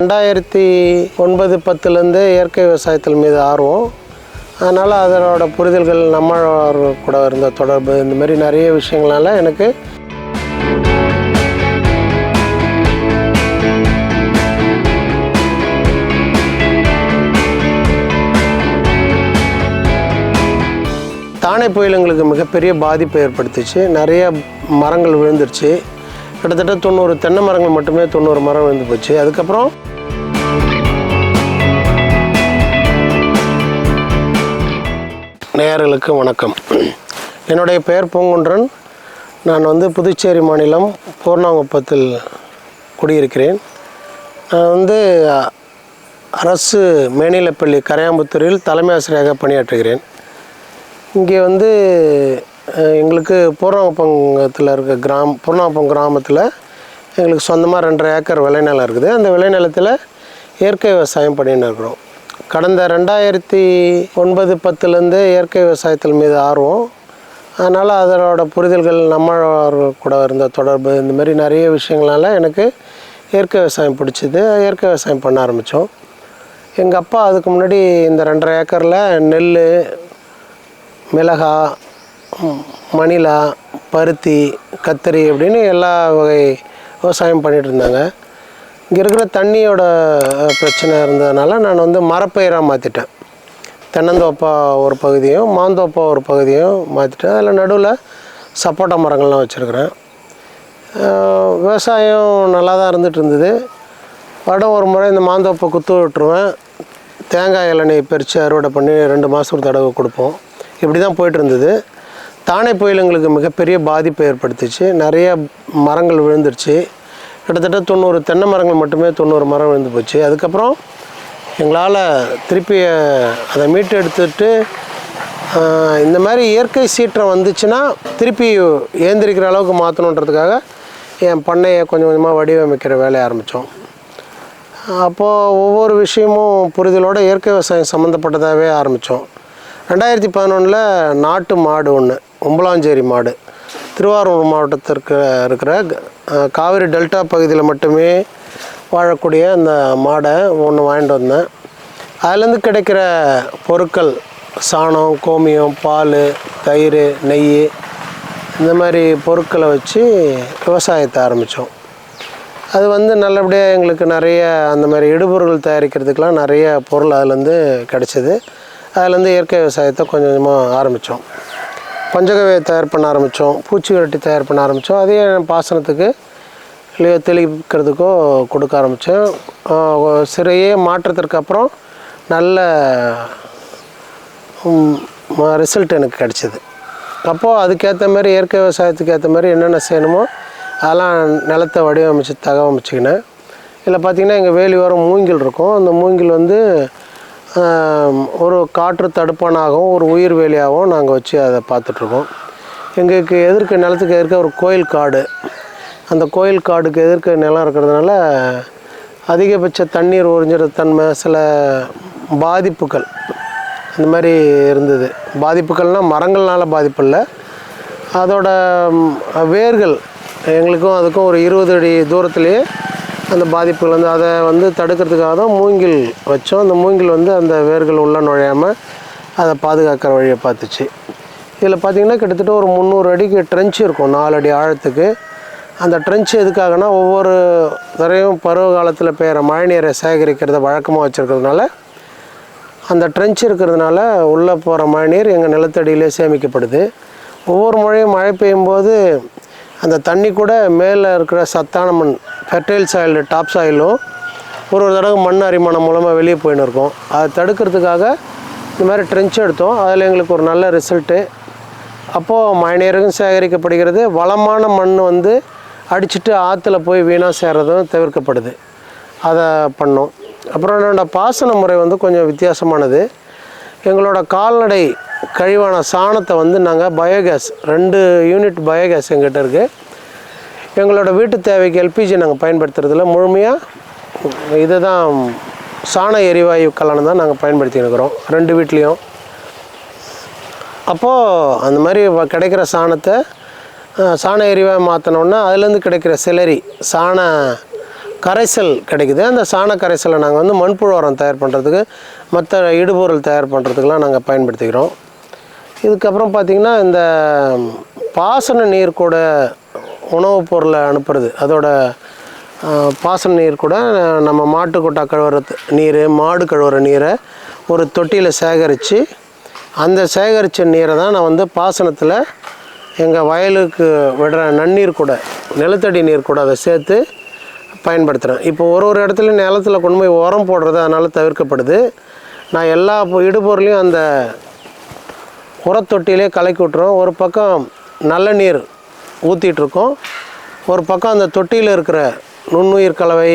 ரெண்டாயிரத்தி ஒன்பது பத்துலேருந்து இயற்கை விவசாயத்தில் மீது ஆர்வம். அதனால் அதனோட புரிதல்கள் நம்ம கூட இருந்த தொடர்பு இந்த மாதிரி நிறைய விஷயங்களால எனக்கு தானே புயல் எங்களுக்கு மிகப்பெரிய பாதிப்பை ஏற்படுத்துச்சு. நிறைய மரங்கள் விழுந்துருச்சு. கிட்டத்தட்ட தொண்ணூறு தென்னை மரங்கள் மட்டுமே தொண்ணூறு மரம் விழுந்து போச்சு. அதுக்கப்புறம் நேயர்களுக்கு வணக்கம். என்னுடைய பெயர் பூங்குன்றன். நான் வந்து புதுச்சேரி மாநிலம் பூர்ணாங்குப்பத்தில் குடியிருக்கிறேன். நான் வந்து அரசு மேனிலப்பள்ளி கரையாம்புத்தூரில் தலைமை ஆசிரியராக பணியாற்றுகிறேன். இங்கே வந்து எங்களுக்கு பூர்ணாப்பங்கத்தில் இருக்க கிராம் பூர்ணாப்பம் கிராமத்தில் எங்களுக்கு சொந்தமாக ரெண்டரை ஏக்கர் விளைநிலம் இருக்குது. அந்த விளைநிலத்தில் இயற்கை விவசாயம் பண்ணின்னு இருக்கிறோம். கடந்த ரெண்டாயிரத்தி ஒன்பது பத்துலேருந்து இயற்கை விவசாயத்தில் மீது ஆர்வம். அதனால் அதனோட புரிதல்கள் நம்ம கூட இருந்த தொடர்பு இந்த மாதிரி நிறைய விஷயங்களால் எனக்கு இயற்கை விவசாயம் பிடிச்சிது. இயற்கை விவசாயம் பண்ண ஆரம்பித்தோம். எங்கள் அப்பா அதுக்கு முன்னாடி இந்த ரெண்டரை ஏக்கரில் நெல் மிளகாய் மணிலா பருத்தி கத்தரி அப்படின்னு எல்லா வகை விவசாயம் பண்ணிகிட்டு இருந்தாங்க. இங்கே இருக்கிற தண்ணியோட பிரச்சனை இருந்ததுனால நான் வந்து மரப்பயிராக மாற்றிட்டேன் தென்னந்தோப்பா ஒரு பகுதியும் மாந்தோப்பா ஒரு பகுதியும் மாற்றிட்டேன் அதில் நடுவில் சப்போட்டா மரங்கள்லாம் வச்சுருக்குறேன். விவசாயம் நல்லா தான் இருந்துகிட்டு இருந்தது. வருடம் ஒரு முறை இந்த மாந்தோப்பை குத்து விட்டுருவேன். தேங்காய் இளநீ பறித்து அறுவடை பண்ணி ரெண்டு மாதம் ஒரு தடவை கொடுப்போம். இப்படி தான் போயிட்டு இருந்தது. தானே புயல் எங்களுக்கு மிகப்பெரிய பாதிப்பை ஏற்படுத்துச்சு. நிறைய மரங்கள் விழுந்துருச்சு. கிட்டத்தட்ட தொண்ணூறு தென்னை மரங்கள் மட்டுமே தொண்ணூறு மரம் விழுந்து போச்சு. அதுக்கப்புறம் எங்களால் திருப்பி அதை மீட்டு எடுத்துட்டு இந்த மாதிரி இயற்கை சீற்றம் வந்துச்சுன்னா திருப்பி ஏந்திரிக்கிற அளவுக்கு மாற்றணுன்றதுக்காக என் பண்ணையை கொஞ்சம் கொஞ்சமாக வடிவமைக்கிற வேலையை ஆரம்பித்தோம். அப்போது ஒவ்வொரு விஷயமும் புரிதலோடு இயற்கை விவசாயம் சம்மந்தப்பட்டதாகவே ஆரம்பித்தோம். ரெண்டாயிரத்தி பதினொன்றில் நாட்டு மாடு ஒன்று உம்பலாஞ்சேரி மாடு. திருவாரூர் மாவட்டத்திற்கு இருக்கிற காவிரி டெல்டா பகுதியில் மட்டுமே வாழக்கூடிய அந்த மாடை ஒன்று வாங்கிட்டு வந்தேன். அதுலேருந்து கிடைக்கிற பொருட்கள் சாணம் கோமியம் பால் தயிர் நெய் இந்த மாதிரி பொருட்களை வச்சு விவசாயத்தை ஆரம்பித்தோம் அது வந்து நல்லபடியாக எங்களுக்கு நிறைய அந்த மாதிரி இடுபொருள் தயாரிக்கிறதுக்கெலாம் நிறைய பொருள் அதுலேருந்து கிடச்சிது. அதுலேருந்து இயற்கை விவசாயத்தை கொஞ்சம் கொஞ்சமாக ஆரம்பித்தோம் பஞ்சகவியை தயார் பண்ண ஆரம்பித்தோம். பூச்சி விரட்டி தயார் பண்ண ஆரம்பித்தோம். அதே பாசனத்துக்கு இல்லையோ தெளிக்கிறதுக்கோ கொடுக்க ஆரம்பித்தேன். சிறையே மாற்றத்திற்கு அப்புறம் நல்ல ரிசல்ட் எனக்கு கிடச்சிது. அப்போது அதுக்கேற்ற மாதிரி இயற்கை விவசாயத்துக்கு ஏற்ற மாதிரி என்னென்ன செய்யணுமோ அதெல்லாம் நிலத்தை வடிவமைச்சு தகவமைச்சிக்கினேன். இதில் பார்த்திங்கன்னா எங்கள் வேலி ஓரம் மூங்கில் இருக்கும். அந்த மூங்கில் வந்து ஒரு காற்று தடுப்பானாகவும் ஒரு உயிர் வேலியாகவும் நாங்கள் வச்சு அதை பார்த்துட்ருக்கோம். எங்களுக்கு எதிர்க்க நிலத்துக்கு எதிர்க்க ஒரு கோயில் காடு. அந்த கோயில் காடுக்கு எதிர்க்க நிலம் இருக்கிறதுனால அதிகபட்ச தண்ணீர் உறிஞ்சிற தன்மை சில பாதிப்புகள் இந்த மாதிரி இருந்தது. பாதிப்புகள்னால் மரங்கள்னால் பாதிப்பு இல்லை. அதோட வேர்கள் எங்களுக்கும் அதுக்கும் ஒரு இருபது அடி தூரத்துலேயே அந்த பாதிப்புகள் வந்து அதை வந்து தடுக்கிறதுக்காக தான் மூங்கில் வச்சோம். அந்த மூங்கில் வந்து அந்த வேர்கள் உள்ளே நுழையாமல் அதை பாதுகாக்கிற வழியை பார்த்துச்சு. இதில் பார்த்திங்கன்னா கிட்டத்தட்ட ஒரு முந்நூறு அடிக்கு ட்ரென்ச் இருக்கும். நாலு அடி ஆழத்துக்கு. அந்த ட்ரென்ச் எதுக்காகனா ஒவ்வொரு தரையும் பருவ காலத்தில் பெய்கிற மழைநீரை சேகரிக்கிறத வழக்கமாக வச்சுருக்கிறதுனால அந்த ட்ரென்ச் இருக்கிறதுனால உள்ளே போகிற மழைநீர் எங்கள் நிலத்தடியிலே சேமிக்கப்படுது. ஒவ்வொரு மழையும் மழை பெய்யும்போது அந்த தண்ணி கூட மேலே இருக்கிற சத்தான மண் ஃபெர்டைல் சாயில் டாப் சாயிலும் ஒரு ஒரு தடவை மண் அரிமானம் மூலமாக வெளியே போயின்னு இருக்கும். அதை தடுக்கிறதுக்காக இந்த மாதிரி ட்ரென்ச் எடுத்தோம். அதில் எங்களுக்கு ஒரு நல்ல ரிசல்ட்டு அப்போது மழைநீரகம் சேகரிக்கப்படுகிறது. வளமான மண் வந்து அடிச்சிட்டு ஆற்றுல போய் வீணாக சேர்றதும் தவிர்க்கப்படுது. அதை பண்ணோம். அப்புறம் என்னோட பாசன முறை வந்து கொஞ்சம் வித்தியாசமானது. எங்களோட கால்நடை கழிவான சாணத்தை வந்து நாங்கள் பயோகேஸ் ரெண்டு யூனிட் பயோகேஸ் எங்கிட்ட இருக்குது எங்களோட வீட்டு தேவைக்கு எல்பிஜி நாங்கள் பயன்படுத்துறதுல முழுமையாக இதை தான் சாண எரிவாயு கலனை தான் நாங்கள் பயன்படுத்தின்னு இருக்கிறோம் ரெண்டு வீட்லேயும். அப்போது அந்த மாதிரி வ- கிடைக்கிற சாணத்தை சாண எரிவாயு மாற்றினோன்னா அதுலேருந்து கிடைக்கிற சிலரி சாண கரைசல் கிடைக்குது. அந்த சாண கரைசலை நாங்கள் வந்து மண்புழு உரம் தயார் பண்ணுறதுக்கு மற்ற இடுபொருள் தயார் பண்ணுறதுக்கெலாம் நாங்கள் பயன்படுத்திக்கிறோம். இதுக்கப்புறம் பார்த்திங்கன்னா இந்த பாசன நீர் கூட உணவுப் பொருளை அனுப்புறது. அதோட பாசன நீர் கூட நம்ம மாட்டு கொட்டா கழுவுற நீர் மாடு கழுவுற நீரை ஒரு தொட்டியில் சேகரித்து அந்த சேகரித்த நீரை தான் நான் வந்து பாசனத்தில் எங்கள் வயலுக்கு விடுற நன்னீர் கூட நிலத்தடி நீர் கூட அதை சேர்த்து பயன்படுத்துகிறேன் இப்போ ஒரு ஒரு இடத்துல நிலத்தில் கொண்டு போய் உரம் போடுறது அதனால் தவிர்க்கப்படுது. நான் எல்லா இடுபொருளையும் அந்த உரத்தொட்டியிலே கலக்கி விட்டுறோம். ஒரு பக்கம் நல்ல நீர் ஊற்றிட்டுருக்கோம் ஒரு பக்கம் அந்த தொட்டியில் இருக்கிற நுண்ணுயிர் கலவை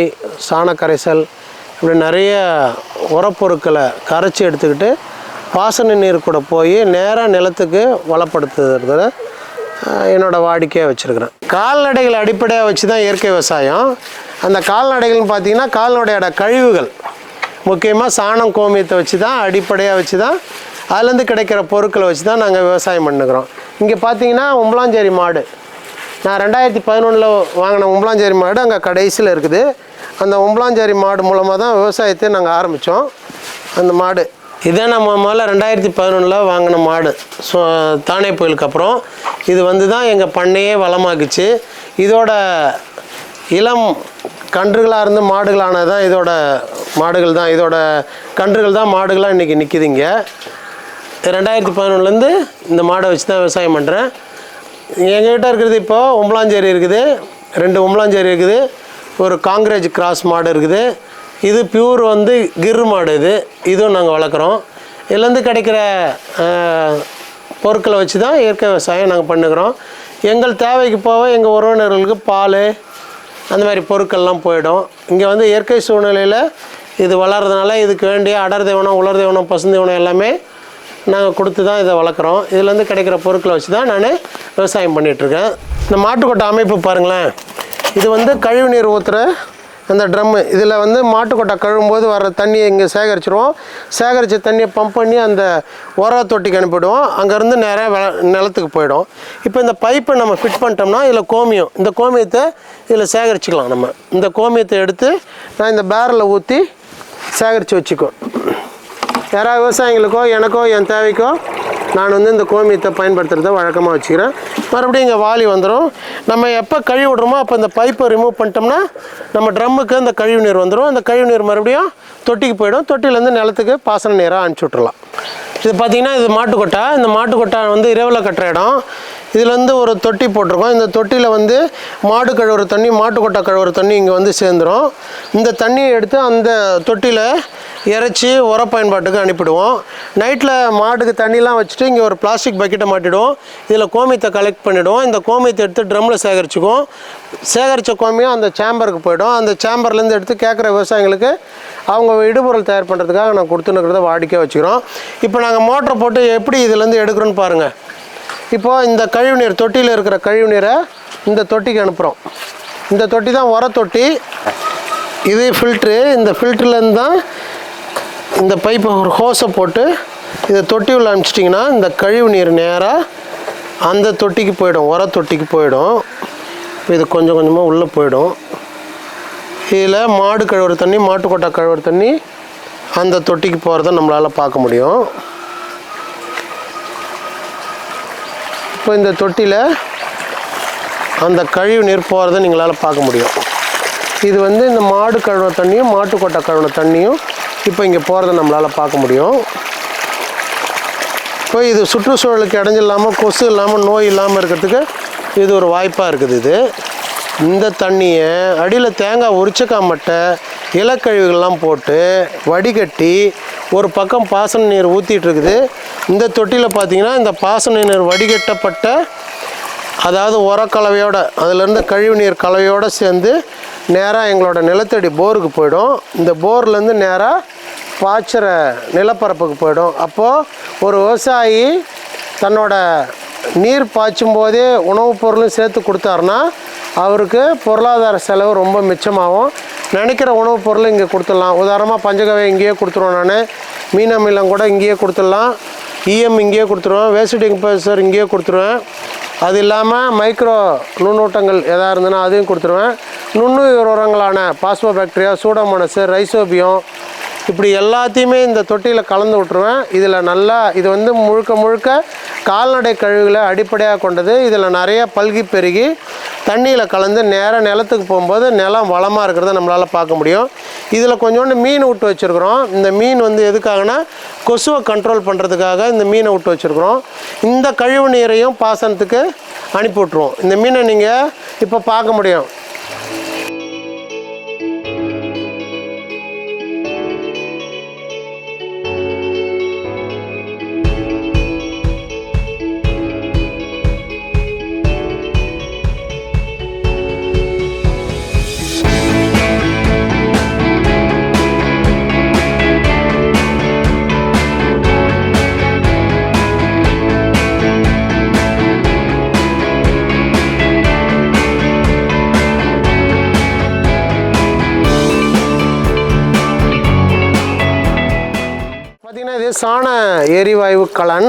சாண கரைசல் இப்படி நிறைய உரப்பொருட்களை கரைச்சி எடுத்துக்கிட்டு பாசன நீர் கூட போய் நேராக நிலத்துக்கு வளப்படுத்துறத என்னோடய வாடிக்கையாக வச்சுருக்கிறேன். கால்நடைகள் அடிப்படையாக வச்சு தான் இயற்கை விவசாயம். அந்த கால்நடைகள்னு பார்த்தீங்கன்னா கால்நடையோட கழிவுகள். முக்கியமாக சாணம் கோமியத்தை வச்சு தான் அடிப்படையாக வச்சு தான் அதுலேருந்து கிடைக்கிற பொருட்களை வச்சு தான் நாங்கள் விவசாயம் பண்ணுக்கிறோம் இங்கே பார்த்தீங்கன்னா உம்பளாஞ்சேரி மாடு. நான் ரெண்டாயிரத்தி பதினொன்றில் வாங்கின உம்பளாஞ்சேரி மாடு அங்கே கடைசியில் இருக்குது. அந்த உம்பளாஞ்சேரி மாடு மூலமாக தான் விவசாயத்தை நாங்கள் ஆரம்பித்தோம் அந்த மாடு. இதே நம்ம முதல்ல ரெண்டாயிரத்தி பதினொன்றில் வாங்கின மாடு. ஸோ தானே புயலுக்கு அப்புறம். இது வந்து தான் எங்கள் பண்ணையே வளமாக்குச்சு. இதோட இளம் கன்றுகளாக இருந்து மாடுகளானது தான் இதோட மாடுகள் தான். இதோட கன்றுகள் தான் மாடுகளாக இன்றைக்கி நிற்கிதுங்க ரெண்டாயிரத்தி பதினொன்றுலேருந்து இந்த மாடை வச்சு தான் விவசாயம் பண்ணுறேன் எங்ககிட்ட இருக்கிறது இப்போ உம்பளாஞ்சேரி இருக்குது. ரெண்டு உம்பளாஞ்சேரி இருக்குது. ஒரு காங்கிரேஜ் கிராஸ் மாடு இருக்குது. இது பியூர் வந்து கிர் மாடு இது. இதுவும் நாங்கள் வளர்க்குறோம். இதுலேருந்து கிடைக்கிற பொருட்களை வச்சு தான் இயற்கை விவசாயம் நாங்கள் பண்ணுகிறோம் எங்கள் தேவைக்கு போக எங்கள் உறவினர்களுக்கு பால் அந்த மாதிரி பொருட்கள்லாம் போயிடும். இங்கே வந்து இயற்கை சூழ்நிலையில் இது வளர்கிறதுனால இதுக்கு வேண்டிய அடர் தீவனம் உலர் தீவனம் பசுந்தீவனம் எல்லாமே நாங்கள் கொடுத்து தான் இதை வளர்க்குறோம். இதுலேருந்து கிடைக்கிற பொருட்களை வச்சு தான் நான் விவசாயம் பண்ணிகிட்ருக்கேன் இந்த மாட்டுக்கொட்டை அமைப்பு பாருங்களேன். இது வந்து கழிவு நீர் ஊற்றுற அந்த ட்ரம்மு இதில் வந்து மாட்டுக்கொட்டை கழுவும்போது வர தண்ணியை இங்கே சேகரிச்சிருவோம். சேகரித்த தண்ணியை பம்ப் பண்ணி அந்த உர தொட்டிக்கு அனுப்பிவிடுவோம் அங்கேருந்து நேராக வெ நிலத்துக்கு போயிடும். இப்போ இந்த பைப்பை நம்ம ஃபிட் பண்ணிட்டோம்னா இதில் கோமியம். இந்த கோமியத்தை இதில் சேகரிச்சுக்கலாம் நம்ம. இந்த கோமியத்தை எடுத்து நான் இந்த பேரில் ஊற்றி சேகரித்து வச்சுக்கோ யாராவது விவசாயிகளுக்கோ எனக்கோ என் தேவைக்கோ நான் வந்து இந்த கோமியத்தை பயன்படுத்துகிறத வழக்கமாக வச்சுக்கிறேன். மறுபடியும் இங்கே வாலி வந்துடும் நம்ம எப்போ கழுவி விடுறோமோ அப்போ இந்த பைப்பை ரிமூவ் பண்ணிட்டோம்னா நம்ம ட்ரம்முக்கு அந்த கழிவு நீர் வந்துடும் அந்த கழிவு நீர் மறுபடியும் தொட்டிக்கு போயிடும். தொட்டிலேருந்து நிலத்துக்கு பாசன நீராக அனுப்பிச்சி விட்றலாம் இது பார்த்திங்கன்னா இது மாட்டுக்கொட்டை. இந்த மாட்டுக்கொட்டை வந்து இரவில் கட்டுற இடம். இதில் வந்து ஒரு தொட்டி போட்டிருக்கோம். இந்த தொட்டியில் வந்து மாடு கழுவுற தண்ணி மாட்டுக்கொட்டை கழுவுற தண்ணி இங்கே வந்து சேர்ந்துடும் இந்த தண்ணியை எடுத்து அந்த தொட்டியில் இறைச்சி உர பயன்பாட்டுக்கு அனுப்பிடுவோம். நைட்டில் மாட்டுக்கு தண்ணிலாம் வச்சுட்டு இங்கே ஒரு பிளாஸ்டிக் பக்கெட்டை மாட்டிடுவோம். இதில் கோமியத்தை கலெக்ட் பண்ணிவிடுவோம் இந்த கோமியத்தை எடுத்து ட்ரம்மில் சேகரிச்சுக்குவோம். சேகரித்த கோமியம் அந்த சேம்பருக்கு போய்டும். அந்த சேம்பர்லேருந்து எடுத்து கேட்குற விவசாயிங்களுக்கு அவங்க இடுபொருள் தயார் பண்ணுறதுக்காக நான் கொடுத்துனுக்கிறத வாடிக்கையாக வச்சுக்கிறோம். இப்போ நாங்கள் மோட்டரை போட்டு எப்படி இதுலேருந்து எடுக்கிறோன்னு பாருங்கள் இப்போது இந்த கழிவு நீர் தொட்டியில் இருக்கிற கழிவு நீரை இந்த தொட்டிக்கு அனுப்புகிறோம் இந்த தொட்டி தான் உர தொட்டி இது ஃபில்ட்ரு இந்த ஃபில்ட்ருலேருந்து தான் இந்த பைப்பை ஒரு ஹோஸை போட்டு இதை தொட்டி உள்ள அனுப்பிச்சிட்டிங்கன்னா இந்த கழிவு நீர் நேராக அந்த தொட்டிக்கு போயிடும் உர தொட்டிக்கு போயிடும். இது கொஞ்சம் கொஞ்சமாக உள்ளே போயிடும். இதில் மாடு கழுவுற தண்ணி மாட்டுக்கொட்டை கழுவுற தண்ணி அந்த தொட்டிக்கு போகிறத நம்மளால் பார்க்க முடியும். இப்போ இந்த தொட்டியில் அந்த கழிவு நீர் போகிறத நீங்களால் பார்க்க முடியும். இது வந்து இந்த மாடு கழுவுற தண்ணியும் மாட்டுக்கொட்டை கழுவுன தண்ணியும் இப்போ இங்கே போகிறத நம்மளால் பார்க்க முடியும். இப்போ இது சுற்றுச்சூழலுக்கு இடைஞ்சில்லாமல் கொசு இல்லாமல் நோய் இல்லாமல் இருக்கிறதுக்கு இது ஒரு வாய்ப்பாக இருக்குது இது. இந்த தண்ணியை அடியில் தேங்காய் உரிச்சக்காமட்டை இலக்கழிவுகள்லாம் போட்டு வடிகட்டி ஒரு பக்கம் பாசன நீர் ஊற்றிட்டு இருக்குது. இந்த தொட்டியில் பார்த்தீங்கன்னா இந்த பாசன நீர் வடிகட்டப்பட்ட அதாவது உரக்கலவையோட அதிலேருந்து கழிவு நீர் கலவையோடு சேர்ந்து நேராக எங்களோட நிலத்தடி போருக்கு போயிடும். இந்த போர்லேருந்து நேராக பாய்ச்சுற நிலப்பரப்புக்கு போயிடும். அப்போது ஒரு விவசாயி தன்னோட நீர் பாய்ச்சும் போதே உணவுப் பொருளும் சேர்த்து கொடுத்தாருன்னா அவருக்கு பொருளாதார செலவு ரொம்ப மிச்சமாகும். நினைக்கிற உணவுப் பொருளும் இங்கே கொடுத்துடலாம். உதாரணமாக பஞ்சகவை இங்கேயே கொடுத்துருவோம் நான். மீன் அமிலம் கூட இங்கேயே கொடுத்துடலாம். இஎம் இங்கேயே கொடுத்துருவேன் வேஸ்ட் டிகம்பல்சர் இங்கேயே கொடுத்துருவேன். அது இல்லாமல் மைக்ரோ நுண்ணூட்டங்கள் எதாக இருந்ததுன்னா அதையும் கொடுத்துருவேன். நுண்ணுயிர் உரங்களான பாஸ்போபாக்டீரியா சூடோமோனஸு ரைசோபியம் இப்படி எல்லாத்தையுமே இந்த தொட்டியில் கலந்து விட்ருவேன் இதில் நல்லா இது வந்து முழுக்க முழுக்க கால்நடை கழிவுகளை அடிப்படையாக கொண்டது. இதில் நிறைய பல்கி பெருகி தண்ணியில் கலந்து நேராக நிலத்துக்கு போகும்போது நிலம் வளமாக இருக்கிறத நம்மளால் பார்க்க முடியும். இதில் கொஞ்சோண்டு மீன் விட்டு வச்சுருக்குறோம். இந்த மீன் வந்து எதுக்காகனா கொசுவை கண்ட்ரோல் பண்ணுறதுக்காக இந்த மீனை விட்டு வச்சுருக்குறோம். இந்த கழிவு நீரையும் பாசனத்துக்கு அனுப்பி விட்ருவோம் இந்த மீனை நீங்கள் இப்போ பார்க்க முடியும். சாண எரிவாயு கலன்.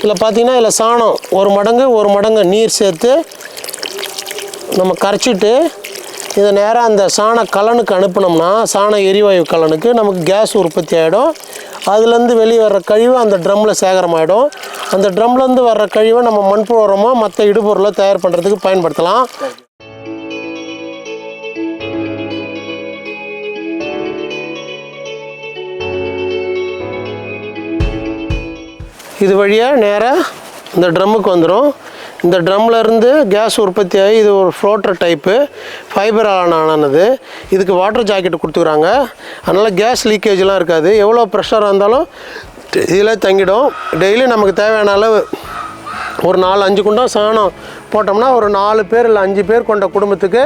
இதில் பார்த்தீங்கன்னா இதில் சாணம் ஒரு மடங்கு ஒரு மடங்கு நீர் சேர்த்து நம்ம கரைச்சிட்டு இதை நேராக அந்த சாண கலனுக்கு அனுப்பினோம்னா சாண எரிவாயு கலனுக்கு நமக்கு கேஸ் உற்பத்தி ஆகிடும் அதுலேருந்து வெளியே வர்ற கழிவு அந்த ட்ரம்மில் சேகரமாகிடும் அந்த ட்ரம்லேருந்து வர்ற கழிவை நம்ம மண்புழு உரமோ மற்ற இடுபொருளை தயார் பண்ணுறதுக்கு பயன்படுத்தலாம். இது வழியாக நேராக இந்த ட்ரம்முக்கு வந்துடும் இந்த ட்ரம்லேருந்து கேஸ் உற்பத்தி ஆகி இது ஒரு ஃப்ளோட்டர் டைப்பு ஃபைபர் ஆனது. இதுக்கு வாட்டர் ஜாக்கெட் கொடுத்துக்குறாங்க. அதனால் கேஸ் லீக்கேஜ்லாம் இருக்காது. எவ்வளோ ப்ரெஷராக இருந்தாலும் இதில் தங்கிடும். டெய்லி நமக்கு தேவையான அளவு ஒரு நாலு அஞ்சு குண்டம் சாணம் போட்டோம்னா ஒரு நாலு பேர் இல்லை அஞ்சு பேர் கொண்ட குடும்பத்துக்கு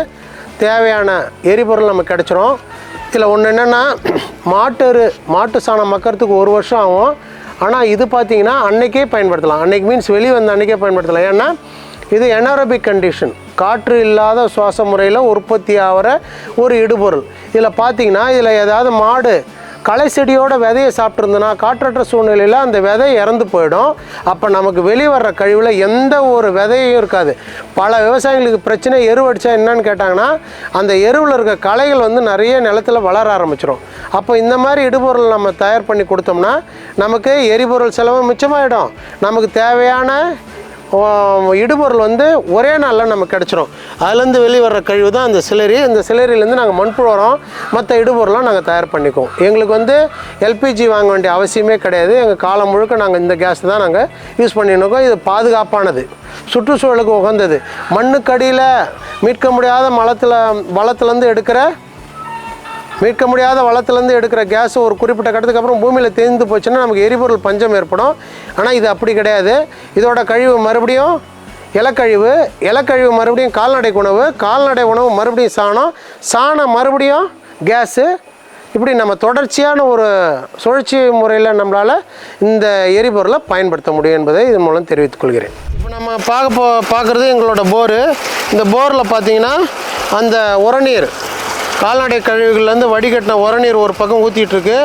தேவையான எரிபொருள் நமக்கு கிடச்சிரும். இதில் ஒன்று என்னென்னா மாட்டு மாட்டு சாணம் மக்கிறதுக்கு ஒரு வருஷம் ஆகும். ஆனால் இது பார்த்தீங்கன்னா அன்னைக்கே பயன்படுத்தலாம். அன்னைக்கு மீன்ஸ் வெளியே வந்த அன்னைக்கே பயன்படுத்தலாம். ஏன்னா இது எனரோபிக் கண்டிஷன் காற்று இல்லாத சுவாச முறையில் உற்பத்தி ஆகிற ஒரு இடுபொருள். இதில் பார்த்தீங்கன்னா இதில் ஏதாவது மாடு களை செடியோட விதையை சாப்பிட்ருந்தனா காற்றற்ற சூழ்நிலையில் அந்த விதை இறந்து போயிடும். அப்போ நமக்கு வெளியே வர்ற கழிவில் எந்த ஒரு விதையும் இருக்காது. பல விவசாயிகளுக்கு பிரச்சனை எரு அடித்தா என்னன்னு கேட்டாங்கன்னா அந்த எருவில் இருக்க களைகள் வந்து நிறைய நிலத்துல வளர ஆரம்பிச்சிடும் அப்போ இந்த மாதிரி இடுபொருள் நம்ம தயார் பண்ணி கொடுத்தோம்னா நமக்கு எரிபொருள் செலவு மிச்சமாயிடும். நமக்கு தேவையான இடுபொருள் வந்து ஒரே நாளில் நமக்கு கிடச்சிரும். அதுலேருந்து வெளியே வர்ற கழிவு தான் அந்த சிலரி. இந்த சிலரிலேருந்து நாங்கள் மண்புழு மற்ற இடுபொருளாக நாங்கள் தயார் பண்ணிக்குவோம். எங்களுக்கு வந்து எல்பிஜி வாங்க வேண்டிய அவசியமே கிடையாது. எங்கள் காலம் முழுக்க நாங்கள் இந்த கேஸ் தான் நாங்கள் யூஸ் பண்ணிருக்கோம் இது பாதுகாப்பானது. சுற்றுச்சூழலுக்கு உகந்தது. மண்ணுக்கடியில் மீட்க முடியாத மலத்தில் வளத்துலேருந்து எடுக்கிற மீட்க முடியாத வளத்துலேருந்து எடுக்கிற கேஸ் ஒரு குறிப்பிட்ட கட்டத்துக்கு அப்புறம் பூமியில் தேர்ந்து போச்சுன்னா நமக்கு எரிபொருள் பஞ்சம் ஏற்படும். ஆனால் இது அப்படி கிடையாது. இதோட கழிவு மறுபடியும் இலக்கழிவு இலக்கழிவு மறுபடியும் கால்நடை உணவு கால்நடை உணவு மறுபடியும் சாணம் சாணம் மறுபடியும் கேஸு இப்படி நம்ம தொடர்ச்சியான ஒரு சுழற்சி முறையில் நம்மளால் இந்த எரிபொருளை பயன்படுத்த முடியும் என்பதை இதன் மூலம் தெரிவித்துக் கொள்கிறேன். இப்போ நம்ம பார்க்க போ பார்க்குறது எங்களோட போரு. இந்த போரில் பார்த்தீங்கன்னா அந்த உரநீர் கால்நடை கழிவுகள்லேருந்து வடிகட்டின உரநீர் ஒரு பக்கம் ஊற்றிட்டுருக்கு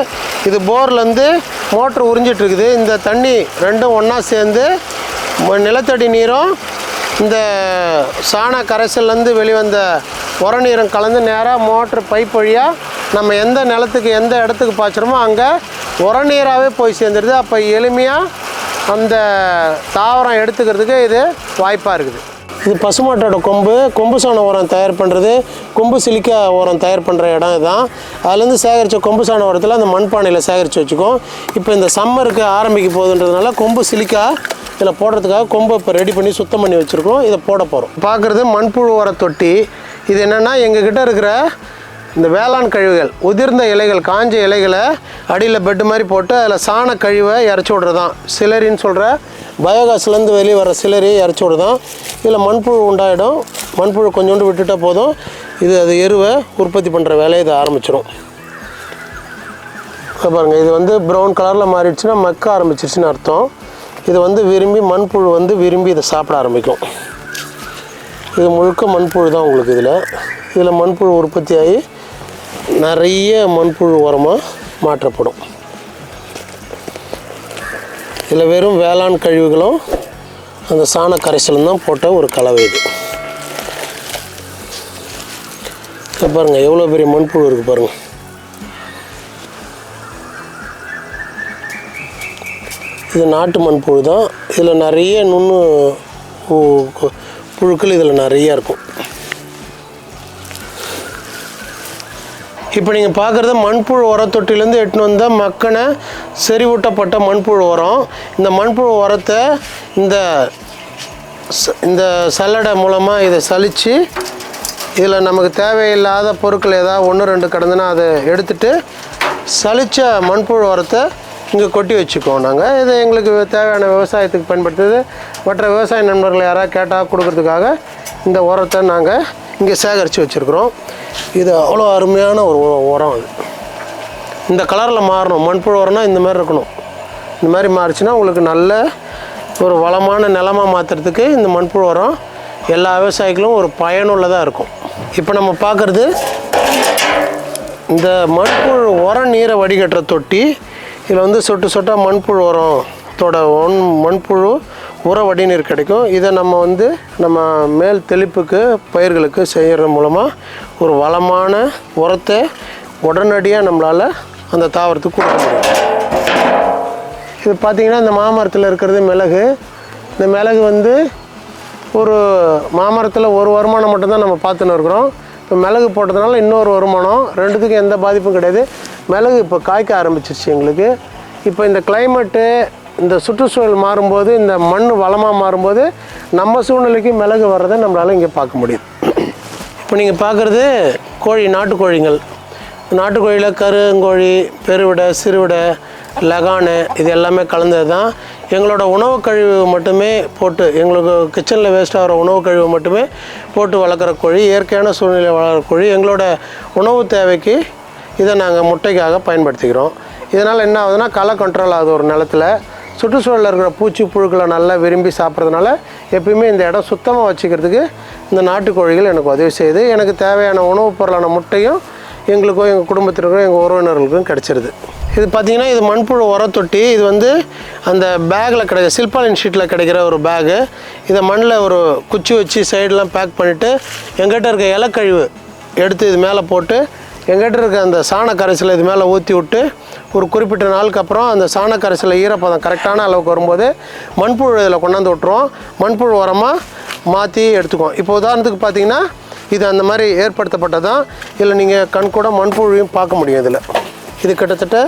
இது போர்லேருந்து மோட்ரு உறிஞ்சிட்டு இருக்குது இந்த தண்ணி ரெண்டும் ஒன்றா சேர்ந்து நிலத்தடி நீரும் இந்த சாண கரைசல்லேருந்து வெளிவந்த உரநீரும் கலந்து நேராக மோட்ரு பைப் வழியாக நம்ம எந்த நிலத்துக்கு எந்த இடத்துக்கு பாய்ச்சுறோமோ அங்கே உரநீராகவே போய் சேர்ந்துருது. அப்போ எளிமையாக அந்த தாவரம் எடுத்துக்கிறதுக்கு இது வாய்ப்பாக இருக்குது. இது பசுமாட்டோட கொம்பு கொம்பு சாண உரம் தயார் பண்ணுறது கொம்பு சிலிக்கா உரம் தயார் பண்ணுற இடம் இதுதான். அதுலேருந்து சேகரித்த கொம்பு சாண உரத்தில் அந்த மண்பானையில் சேகரித்து வச்சுக்கோம் இப்போ இந்த சம்மருக்கு ஆரம்பிக்க போகுதுன்றதுனால கொம்பு சிலிக்கா இதில் போடுறதுக்காக கொம்பை இப்போ ரெடி பண்ணி சுத்தம் பண்ணி வச்சுருக்கோம். இதை போட போகிறோம் பார்க்குறது மண்புழு உர தொட்டி. இது என்னென்னா எங்ககிட்ட இருக்கிற இந்த வேளாண் கழிவுகள் உதிர்ந்த இலைகள் காஞ்ச இலைகளை அடியில் பெட்டு மாதிரி போட்டு அதில் சாண கழிவை இறச்சி விட்றதான் சிலரின்னு சொல்கிற பயோகாஸ்லேருந்து வெளியே வர சிலரி இறச்சி விடுதான் இதில் மண்புழு உண்டாயிடும். மண்புழு கொஞ்சோண்டு விட்டுட்டால் போதும். இது அது எருவை உற்பத்தி பண்ணுற வேலையை இதை ஆரம்பிச்சிடும் பாருங்கள் இது வந்து ப்ரௌன் கலரில் மாறிடுச்சுன்னா மக்க ஆரம்பிச்சிருச்சுன்னு அர்த்தம். இது வந்து விரும்பி மண்புழு வந்து விரும்பி இதை சாப்பிட ஆரம்பிக்கும். இது முழுக்க மண்புழு தான் உங்களுக்கு இதில். இதில் மண்புழு உற்பத்தி ஆகி நிறைய மண்புழு உரமாக மாற்றப்படும். இதில் வெறும் வேளாண் கழிவுகளும் அந்த சாண கரைசலும் தான் போட்ட ஒரு கலவை இது. இங்க எவ்வளோ பெரிய மண்புழு இருக்குது பாருங்கள் இது நாட்டு மண்புழு தான். இதில் நிறைய நுண்ணு புழுக்கள் இதில் நிறைய இருக்கும். இப்போ நீங்கள் பார்க்குறது மண்புழு உரத்தொட்டிலேருந்து எட்டுன்னு வந்த மக்கின செறிவூட்டப்பட்ட மண்புழு உரம் இந்த மண்புழு உரத்தை இந்த இந்த சல்லடை மூலமாக இதை சலித்து இதில் நமக்கு தேவையில்லாத பொருட்கள் ஏதாவது ஒன்று ரெண்டு கிடந்துன்னா அதை எடுத்துட்டு சலித்த மண்புழு உரத்தை இங்கே கொட்டி வச்சுக்குவோம் நாங்கள் இது எங்களுக்கு தேவையான விவசாயத்துக்கு பயன்படுத்துது. மற்ற விவசாய நண்பர்கள் யாராவது கேட்டால் கொடுக்கறதுக்காக இந்த உரத்தை நாங்கள் இங்கே சேகரித்து வச்சுருக்குறோம். இது அவ்வளோ அருமையான ஒரு உரம் அது. இந்த கலரில் மாறணும். மண்புழு உரம்னா இந்த மாதிரி இருக்கணும். இந்த மாதிரி மாறிச்சுன்னா உங்களுக்கு நல்ல ஒரு வளமான நிலமா மாற்றுறதுக்கு இந்த மண்புழு உரம் எல்லா விவசாயிகளும் ஒரு பயனுள்ளதாக இருக்கும். இப்போ நம்ம பார்க்குறது இந்த மண்புழு உரம் நீரை வடிகட்டுற தொட்டி. இதில் வந்து சொட்டு சொட்டாக மண்புழு உரத்தோட ஒன் மண்புழு உர வடிநீர் கிடைக்கும். இதை நம்ம வந்து நம்ம மேல் தெளிப்புக்கு பயிர்களுக்கு செய்கிறது மூலமாக ஒரு வளமான உரத்தை உடனடியாக நம்மளால் அந்த தாவரத்துக்கு கொடுக்க முடியும். இது பார்த்திங்கன்னா இந்த மாமரத்தில் இருக்கிறது மிளகு. இந்த மிளகு வந்து ஒரு மாமரத்தில் ஒரு வருமானம் மட்டும்தான் நம்ம பார்த்துன்னு இருக்கிறோம். இப்போ மிளகு போட்டதுனால இன்னொரு வருமானம். ரெண்டுத்துக்கும் எந்த பாதிப்பும் கிடையாது. மிளகு இப்போ காய்க்க ஆரம்பிச்சிருச்சு எங்களுக்கு. இப்போ இந்த கிளைமேட்டு இந்த சுற்றுச்சூழல் மாறும்போது இந்த மண் வளமாக மாறும்போது நம்ம சூழ்நிலைக்கு மிளகு வர்றதை நம்மளால் இங்கே பார்க்க முடியுது இப்போ நீங்கள் பார்க்குறது கோழி நாட்டுக்கோழிங்கள் நாட்டுக்கோழியில் கருங்கோழி பெருவிடை சிறுவிடை லகானு இது எல்லாமே கலந்தது தான் எங்களோட உணவு கழிவு மட்டுமே போட்டு எங்களுக்கு கிச்சனில் வேஸ்ட் ஆகிற உணவு கழிவு மட்டுமே போட்டு வளர்க்குற கோழி இயற்கையான சூழ்நிலை வளர்கிற கோழி. எங்களோட உணவு தேவைக்கு இதை நாங்கள் முட்டைக்காக பயன்படுத்திக்கிறோம். இதனால் என்ன ஆகுதுன்னா களை கண்ட்ரோல் ஆகுது ஒரு நிலத்துல சுற்றுச்சூழலில் இருக்கிற பூச்சி புழுக்களை நல்லா விரும்பி சாப்பிட்றதுனால எப்பயுமே இந்த இடம் சுத்தமாக வச்சுக்கிறதுக்கு இந்த நாட்டுக்கோழிகள் எனக்கு உதவி செய்யுது. எனக்கு தேவையான உணவுப் பொருளான முட்டையும் எங்களுக்கும் எங்கள் குடும்பத்திற்கும் எங்கள் உறவினர்களுக்கும் கிடச்சிருது. இது பார்த்திங்கன்னா இது மண்புழு உரத்தொட்டி. இது வந்து அந்த பேக்கில் கிடைக்கிற சில்பாலின் ஷீட்டில் கிடைக்கிற ஒரு பேகு. இதை மண்ணில் ஒரு குச்சி வச்சு சைடெலாம் பேக் பண்ணிவிட்டு எங்கிட்ட இருக்க இலக்கழிவு எடுத்து இது மேலே போட்டு எங்கிட்ட இருக்க அந்த சாண கரைசலை இது மேலே ஊற்றி விட்டு ஒரு குறிப்பிட்ட நாளுக்கு அப்புறம் அந்த சாண ஈரப்பதம் கரெக்டான அளவுக்கு வரும்போது மண்புழு இதில் கொண்டாந்து விட்டுருவோம். மண்புழு உரமாக மாற்றி எடுத்துக்குவோம். இப்போ உதாரணத்துக்கு பார்த்தீங்கன்னா இது அந்த மாதிரி ஏற்படுத்தப்பட்டதான் இதில் நீங்கள் கண் கூட மண்புழுவையும் பார்க்க முடியும் இதில். இது கிட்டத்தட்ட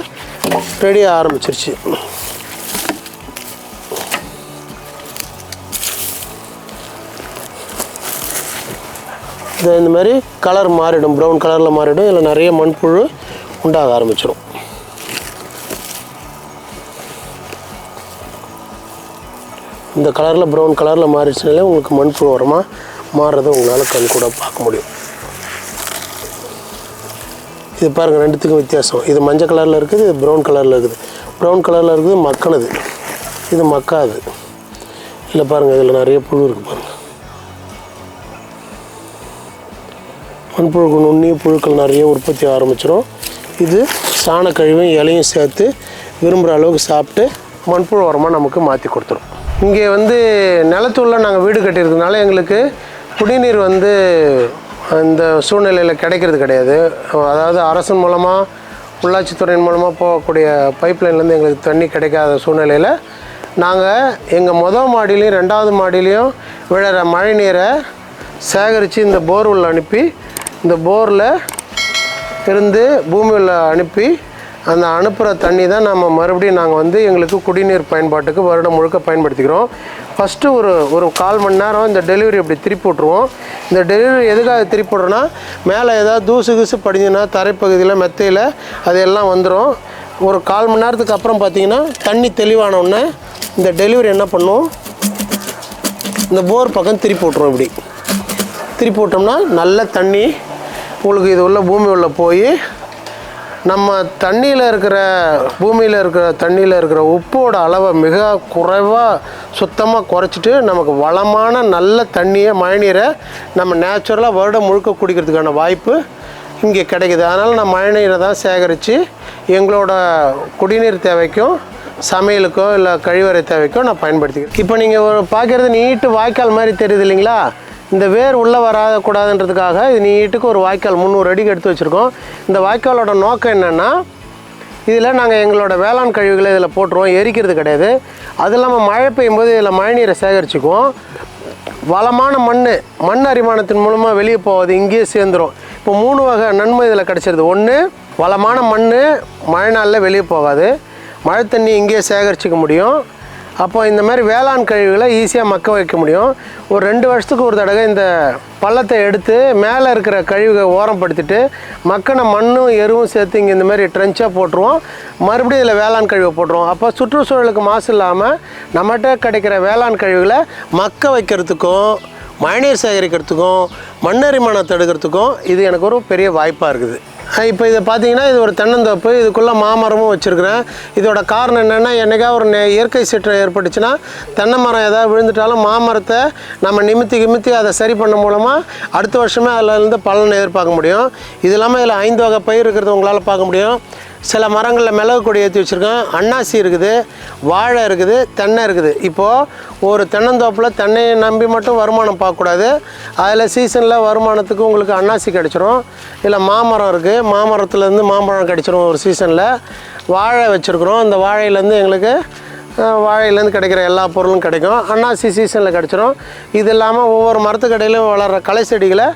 ரெடி ஆரம்பிச்சிருச்சு. இது இந்த மாதிரி கலர் மாறிடும். ப்ரௌன் கலரில் மாறிடும். இதில் நிறைய மண்புழு உண்டாக ஆரம்பிச்சிடும் இந்த கலரில் ப்ரௌன் கலரில் மாறிடுச்சுனாலே உங்களுக்கு மண்புழு உரமாக மாறுறதை உங்களால் கண் கூட பார்க்க முடியும். இது பாருங்கள் ரெண்டுத்துக்கும் வித்தியாசம். இது மஞ்சள் கலரில் இருக்குது இது ப்ரௌன் கலரில் இருக்குது. ப்ரௌன் கலரில் இருக்குது மக்கினது. இது மக்காது. இல்லை பாருங்கள் இதில் நிறைய புழு இருக்குது பாருங்கள் மண்புழுக்கு நுண்ணிய புழுக்கள் நிறைய உற்பத்தி ஆரம்பிச்சிடும் இது சாணக்கழிவும் இலையும் சேர்த்து விரும்புகிற அளவுக்கு சாப்பிட்டு மண்புழு உரமாக நமக்கு மாற்றி கொடுத்துரும். இங்கே வந்து நிலத்துள்ள நாங்கள் வீடு கட்டியிருக்கிறதுனால எங்களுக்கு குடிநீர் வந்து அந்த சூழ்நிலையில் கிடைக்கிறது கிடையாது. அதாவது அரசன் மூலமாக உள்ளாட்சித்துறையின் மூலமாக போகக்கூடிய பைப்லைன்லேருந்து எங்களுக்கு தண்ணி கிடைக்காத சூழ்நிலையில் நாங்கள் எங்கள் மொதல் மாடியிலையும் ரெண்டாவது மாடியிலையும் விழுற மழை நீரை சேகரித்து இந்த போர்வெல் அனுப்பி இந்த போரில் இருந்து பூமியில் அனுப்பி அந்த அனுப்புகிற தண்ணி தான் நம்ம மறுபடியும் நாங்கள் வந்து எங்களுக்கு குடிநீர் பயன்பாட்டுக்கு வருடம் முழுக்க பயன்படுத்திக்கிறோம். ஃபஸ்ட்டு ஒரு ஒரு கால் மணி நேரம் இந்த டெலிவரி இப்படி திருப்பி விட்ருவோம் இந்த டெலிவரி எதுக்காக திருப்பி விட்றோன்னா மேலே ஏதாவது தூசு கீசு படிஞ்சுன்னா தரைப்பகுதியில் மெத்தையில் அது எல்லாம் வந்துடும் ஒரு கால் மணி நேரத்துக்கு அப்புறம் பார்த்தீங்கன்னா தண்ணி தெளிவான உடனே இந்த டெலிவரி என்ன பண்ணுவோம் இந்த போர் பக்கம் திருப்பி விட்ருவோம் இப்படி. திருப்பி விட்டோம்னா நல்ல தண்ணி உங்களுக்கு இது உள்ள பூமி உள்ள போய் நம்ம தண்ணியில் இருக்கிற பூமியில் இருக்கிற தண்ணியில் இருக்கிற உப்போட அளவை மிக குறைவாக சுத்தமாக குறைச்சிட்டு நமக்கு வளமான நல்ல தண்ணியை மழைநீரை நம்ம நேச்சுரலாக வருடம் முழுக்க குடிக்கிறதுக்கான வாய்ப்பு இங்கே கிடைக்குது. அதனால் நான் மழைநீரை தான் சேகரித்து எங்களோட குடிநீர் தேவைக்கும் சமையலுக்கோ இல்லை கழிவறை தேவைக்கோ நான் பயன்படுத்திக்கிறேன். இப்போ நீங்கள் பார்க்குறது நீட்டு வாய்க்கால் மாதிரி தெரியுது இல்லைங்களா? இந்த வேர் உள்ளே வராதக்கூடாதுன்றதுக்காக இது நீட்டுக்கு ஒரு வாய்க்கால் முந்நூறு அடிக்கு எடுத்து வச்சுருக்கோம். இந்த வாய்க்காலோட நோக்கம் என்னென்னா இதில் நாங்கள் எங்களோட வேளாண் கழிவுகளை இதில் போட்டுருவோம் எரிக்கிறது கிடையாது. அது இல்லாமல் மழை பெய்யும் போது இதில் மழைநீரை சேகரிச்சுக்குவோம். வளமான மண் மண் அரிமானத்தின் மூலமாக வெளியே போகாது இங்கேயே சேர்ந்துரும். இப்போ மூணு வகை நன்மை இதில் கிடச்சிருது. ஒன்று வளமான மண் மழை நாளில் வெளியே போகாது. மழை தண்ணி இங்கேயே சேகரிச்சிக்க முடியும். அப்போ இந்த மாதிரி வேளாண் கழிவுகளை ஈஸியாக மக்க வைக்க முடியும். ஒரு ரெண்டு வருஷத்துக்கு ஒரு தடவை இந்த பள்ளத்தை எடுத்து மேலே இருக்கிற கழிவுகளை ஓரப்படுத்திட்டு மக்கின மண்ணும் எருவும் சேர்த்து இங்கே இந்த மாதிரி ட்ரென்ச்சாக போட்டுருவோம். மறுபடியும் இதில் வேளாண் கழிவை போட்டுருவோம். அப்போ சுற்றுச்சூழலுக்கு மாசு இல்லாமல் நம்மகிட்ட கிடைக்கிற வேளாண் கழிவுகளை மக்க வைக்கிறதுக்கும் மழைநீர் சேகரிக்கிறதுக்கும் மண்ணரிமானம் தடுக்கிறதுக்கும் இது எனக்கு ஒரு பெரிய வாய்ப்பாக இருக்குது. இப்போ இதை பார்த்தீங்கன்னா இது ஒரு தென்னந்தோப்பு. இதுக்குள்ளே மாமரமும் வச்சுருக்கிறேன். இதோட காரணம் என்னென்னா என்னைக்கா ஒரு நெ- இயற்கை சீற்றம் ஏற்பட்டுச்சுன்னா தென்னை மரம் எதாவது விழுந்துட்டாலும் மாமரத்தை நம்ம நிமித்தி கிமித்தி அதை சரி பண்ண மூலமாக அடுத்த வருஷமே அதில் இருந்து பலன் எதிர்பார்க்க முடியும். இது இல்லாமல் இதில் ஐந்து வகை பயிர் இருக்கிறது உங்களால் பார்க்க முடியும். சில மரங்களில் மிளகு கொடி ஏற்றி வச்சுருக்கேன் அன்னாசி இருக்குது வாழை இருக்குது தென்னை இருக்குது. இப்போது ஒரு தென்னந்தோப்பில் தென்னையை நம்பி மட்டும் வருமானம் பார்க்கக்கூடாது. அதில் சீசனில் வருமானத்துக்கு உங்களுக்கு அன்னாசி கிடச்சிரும். இல்லை மாமரம் இருக்குது மாமரத்துலேருந்து மாம்பழம் கிடச்சிரும் ஒரு சீசனில் வாழை வச்சுருக்குறோம். இந்த வாழையிலேருந்து எங்களுக்கு வாழையிலேருந்து கிடைக்கிற எல்லா பொருளும் கிடைக்கும். அன்னாசி சீசனில் கிடச்சிரும். இது இல்லாமல் ஒவ்வொரு மரத்துக்கடையிலும் வளர்கிற களை செடிகளை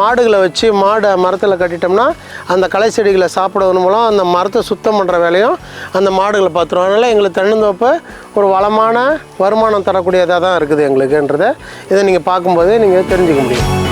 மாடுகளை வச்சு மாடை மரத்தில் கட்டிட்டோம்னா அந்த களை செடிகளை சாப்பிடுவதன் மூலம் அந்த மரத்தை சுத்தம் பண்ணுற வேலையும் அந்த மாடுகளை பார்த்துருவோம் அதனால் எங்களுக்கு தென்னந்தோப்பு ஒரு வளமான வருமானம் தரக்கூடியதாக தான் இருக்குது எங்களுக்குன்றதை இதை நீங்கள் பார்க்கும்போதே நீங்கள் தெரிஞ்சுக்க முடியும்.